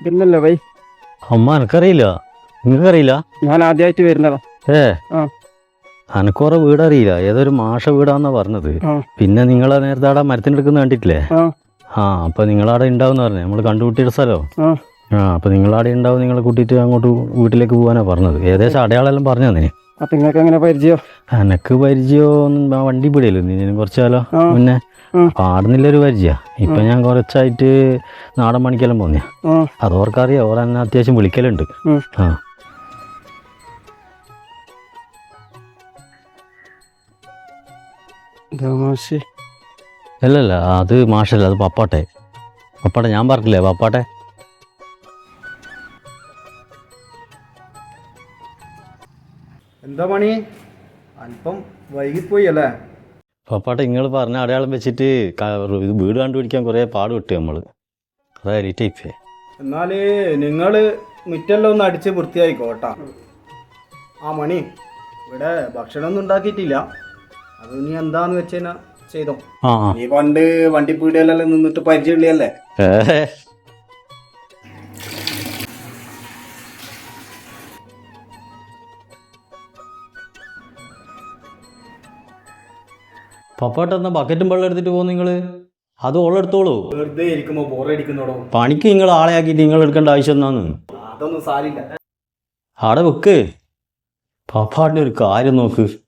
ഇതന്നല്ലേ Y. അമ്മ എനക്കറിയില്ല നിങ്ങൾക്കറിയില്ല? ഞാൻ ആദ്യമായിട്ട് വരുന്നതാ. ഏ. അനക്കുറ വീടറിയില്ല. ഏതൊരു മാഷ വീടാന്നാ പറഞ്ഞത്. പിന്നെ നിങ്ങളെ നേരത്തെ അവിടെ മരത്തിനെടുക്കുന്ന കണ്ടിട്ടില്ലേ? ആ. അപ്പൊ നിങ്ങളവിടെ ഉണ്ടാവും പറഞ്ഞു. നമ്മൾ കണ്ടുകൂട്ടിയ സ്ഥലോ? ആ. ആ അപ്പൊ നിങ്ങളവിടെ ഉണ്ടാവും നിങ്ങളെ കൂട്ടിയിട്ട് അങ്ങോട്ട് വീട്ടിലേക്ക് പോകാനാ പറഞ്ഞത്. ഏകദേശം അടയാളെല്ലാം പറഞ്ഞു തന്നെ. അപ്പൊ നിങ്ങൾക്ക് എങ്ങനെ പരിചയം? എനക്ക് പരിചയം വണ്ടി പിടിയല്ലോ. നീ കുറച്ചാലോ പിന്നെ. മുന്നേ ആ. അപ്പൊ പരിചയ. ഇപ്പൊ ഞാൻ കുറച്ചായിട്ട് നാടൻ പണിക്കെല്ലാം പോന്നെയാ. അത് ഓർക്കറിയാം. ഓർ എന്നെ അത്യാവശ്യം വിളിക്കലുണ്ട്. ആ. അല്ലല്ല അത് മാഷല്ല അത് പപ്പാട്ടെ. പപ്പാട്ടെ ഞാൻ പറഞ്ഞില്ലേ പപ്പാട്ടെ? എന്താ പണി? അല്പം വൈകിപ്പോയി അല്ലേ? പപ്പാട്ടെ നിങ്ങൾ പറഞ്ഞ അടയാളം വെച്ചിട്ട് വീട് കണ്ടുപിടിക്കാൻ കുറേ പാട് വിട്ടു നമ്മൾ എന്നാൽ നിങ്ങൾ എന്നാൽ നിങ്ങൾ മുറ്റെല്ലാം ഒന്ന് അടിച്ച് വൃത്തിയായിക്കോട്ടാ. ആ മണി ഇവിടെ ഭക്ഷണമൊന്നും ഉണ്ടാക്കിയിട്ടില്ല. അത് നീ എന്താന്ന് വെച്ചാ ചെയ്തോ. നീ പണ്ട് വണ്ടിപ്പീടിയെല്ലാം നിന്നിട്ട് പരിചയമുള്ളതല്ലേ പപ്പാട്ട് എന്നാ ബക്കറ്റും വെള്ളം എടുത്തിട്ട് പോകും നിങ്ങൾ അത് ഓളെടുത്തോളൂ വെറുതെ ഇരിക്കുമ്പോ ബോറടിക്കുന്നോടോ പണിക്ക് നിങ്ങൾ ആളെ ആക്കിയിട്ട് നിങ്ങൾ എടുക്കേണ്ട ആവശ്യം എന്നാന്ന് അതൊന്നും സാരില്ല. അവിടെ വെക്ക്. പപ്പാട്ടിന്റെ ഒരു കാര്യം നോക്ക്.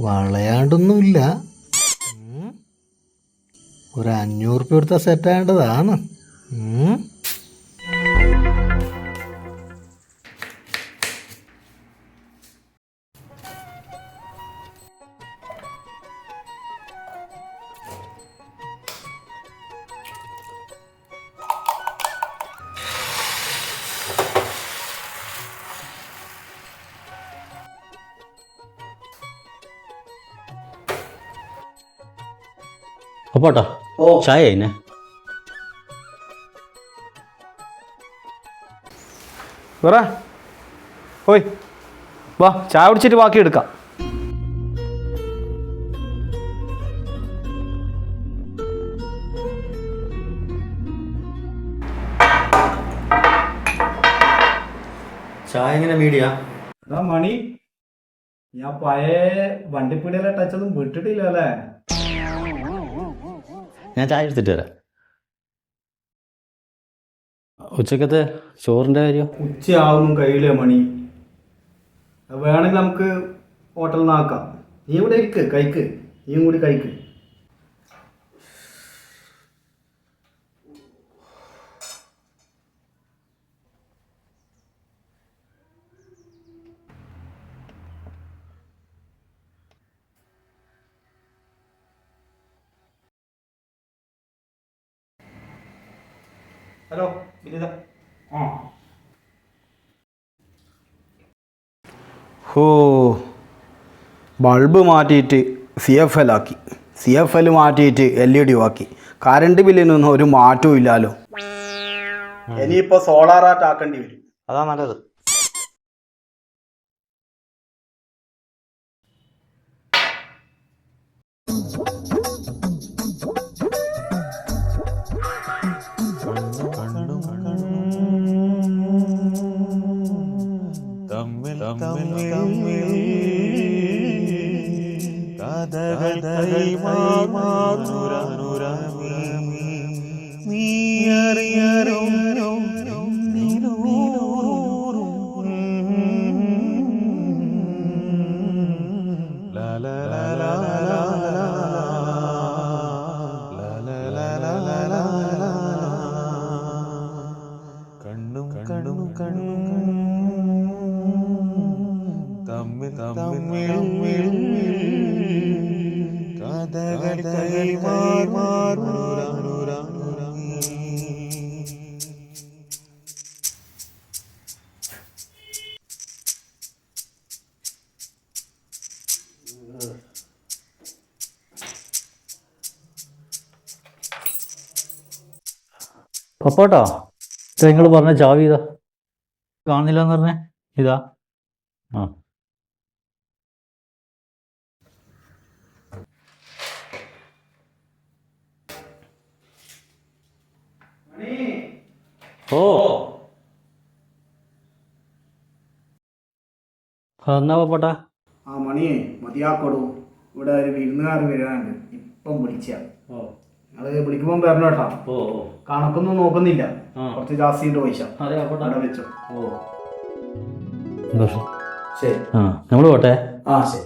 വളയാണ്ടൊന്നുമില്ല. ഒരു അഞ്ഞൂറ് രൂപ കൊടുത്താൽ സെറ്റ് പപ്പാട്ടാ ഓ. ചായ അതിനെ പറ ഓയ് വാ ചായ കുടിച്ചിട്ട് ബാക്കി എടുക്കാം. ചായ എങ്ങനെ മീഡിയ? മണി. ഞാൻ പഴയ വണ്ടിപ്പീടിയിലെ ടച്ചൊന്നും വിട്ടിട്ടില്ല അല്ലേ ഞാൻ ചായ എടുത്തിട്ട് വരാം. ഉച്ചക്കത്തെ ചോറിന്റെ കാര്യം? ഉച്ചയാവുന്നു കയ്യിലെ മണി? വേണമെങ്കിൽ നമുക്ക് ഹോട്ടലിൽ നിന്നാക്കാം നീ ഇവിടെ ഇരിക്ക്? കഴിക്ക്. നീയും കൂടി കഴിക്ക്. ഹലോ വിനിത. ആ. ഹോ ബൾബ് മാറ്റിയിട്ട് സി എഫ് എൽ ആക്കി. സി എഫ് എൽ മാറ്റിയിട്ട് എൽ ഇ ഡി ആക്കി. കറണ്ട് ബില്ലിനൊന്നും ഒരു മാറ്റവും ഇല്ലല്ലോ ഇനിയിപ്പോൾ സോളാർ ആർട്ട് ആക്കേണ്ടി വരും. അതാ നല്ലത്. കണ്ണും പപ്പോട്ടോ നിങ്ങൾ പറഞ്ഞ ചാവി ഇതാ. കാണുന്നില്ല എന്ന് പറഞ്ഞേ. ഇതാ. ആ. ഓ. എന്നാ പപ്പോട്ടാ ആ മണിയെ മതിയാക്കടൂ. ഇവിടെ ഒരു വിരുന്നുകാരൻ വരാനുണ്ട്. ഇപ്പം വിളിച്ച. ഓ. നിങ്ങൾ വിളിക്കുമ്പോൾ പറഞ്ഞു കേട്ടാ. ഓ കണക്കൊന്നും നോക്കുന്നില്ല. കുറച്ച് ജാസ്തിന്റെ പൈസ. വെച്ചോ. ഓ. സന്തോഷം. ശരി. ആ നമ്മൾ പോട്ടെ. ആ ശരി.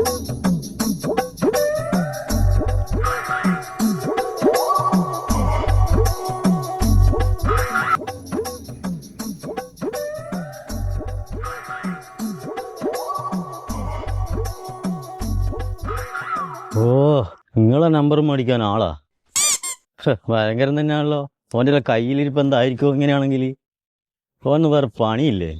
ഓ നിങ്ങളെ നമ്പർ മേടിക്കാൻ ആളാ? ഭയങ്കരം തന്നെയാണല്ലോ. ഓന്റെ കയ്യിലിരിപ്പ് എന്തായിരിക്കും ഇങ്ങനെയാണെങ്കിൽ ഓന് വേറെ പണിയില്ലേ?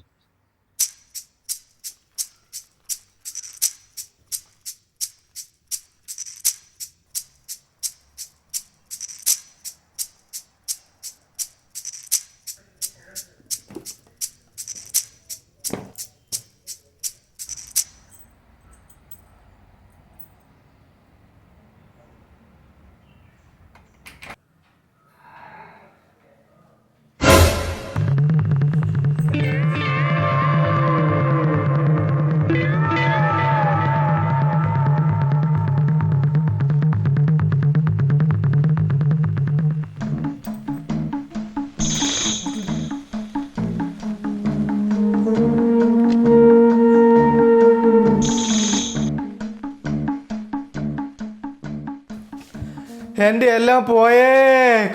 എന്റെ എല്ലാം പോയേ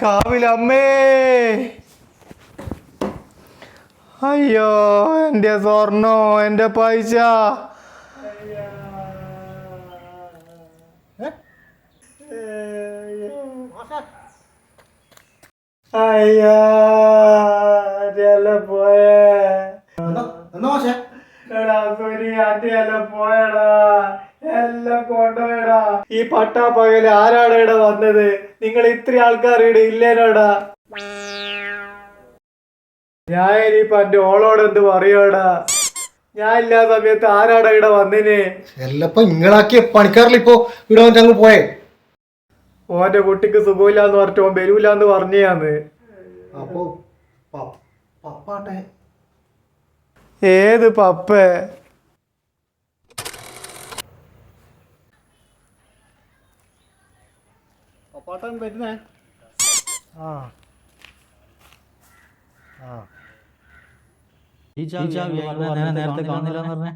കാവിലമ്മേ അയ്യോ എന്റെ സ്വർണോ എന്റെ പൈസ. അയ്യോ എല്ലാം പോയേ. പോയടാ. എല്ലാം കൊണ്ടുപോയടാ ഈ പട്ടാപ്പകൽ ആരാണ് ഇവിടെ വന്നത്? നിങ്ങൾ ഇത്ര ആൾക്കാർ ഇവിടെ ഇല്ലേനോടാ. ഞാൻ ഇനിയിപ്പൊ എന്റെ ഓളോട് എന്ത് പറയോടാ ഞാൻ ഇല്ലാ സമയത്ത് ആരാടാ ഇവിടെ വന്നിന്? എല്ലപ്പോ ഇങ്ങളാക്കിയ പണിക്കാരിലിപ്പോ ഇവിടെ വന്നിട്ട് അങ്ങ് പോയേ. ഓന്റെ കുട്ടിക്ക് സുഖമില്ലാന്ന് പറഞ്ഞിട്ട് ഓൻ വരൂലെന്ന് പറഞ്ഞാന്ന് അപ്പോ പപ്പാട്ടെ. ഏത് പപ്പേ? പപ്പാട്ടൻ വരുന്നേ ആ. ഈ ചാവി ഞാൻ നേരത്തെ കാണുന്നില്ല എന്ന് പറഞ്ഞേ.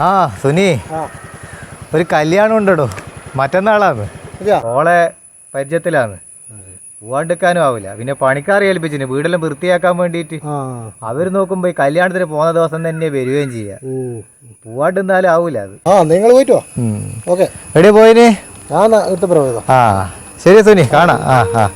ആ സുനി. ഒരു കല്യാണം ഉണ്ടോ മറ്റന്നാളാന്ന് ഓളെ പരിചയത്തിലാന്ന് പോവാണ്ടിക്കാനും ആവില്ല പിന്നെ പണിക്കാർ ഏൽപ്പിച്ചിന്. വീടെല്ലാം വൃത്തിയാക്കാൻ വേണ്ടിയിട്ട് അവർ നോക്കുമ്പോ ഈ കല്യാണത്തിന് പോകുന്ന ദിവസം തന്നെ വരികയും ചെയ്യാം. പോവാണ്ടിരുന്നാലും ആവൂല അത്. ആ നിങ്ങൾ പോയിട്ടോ? ഓക്കെ. എവിടെ പോയിന്? ആ. ശരി സുനി. കാണാ. ആ ആ.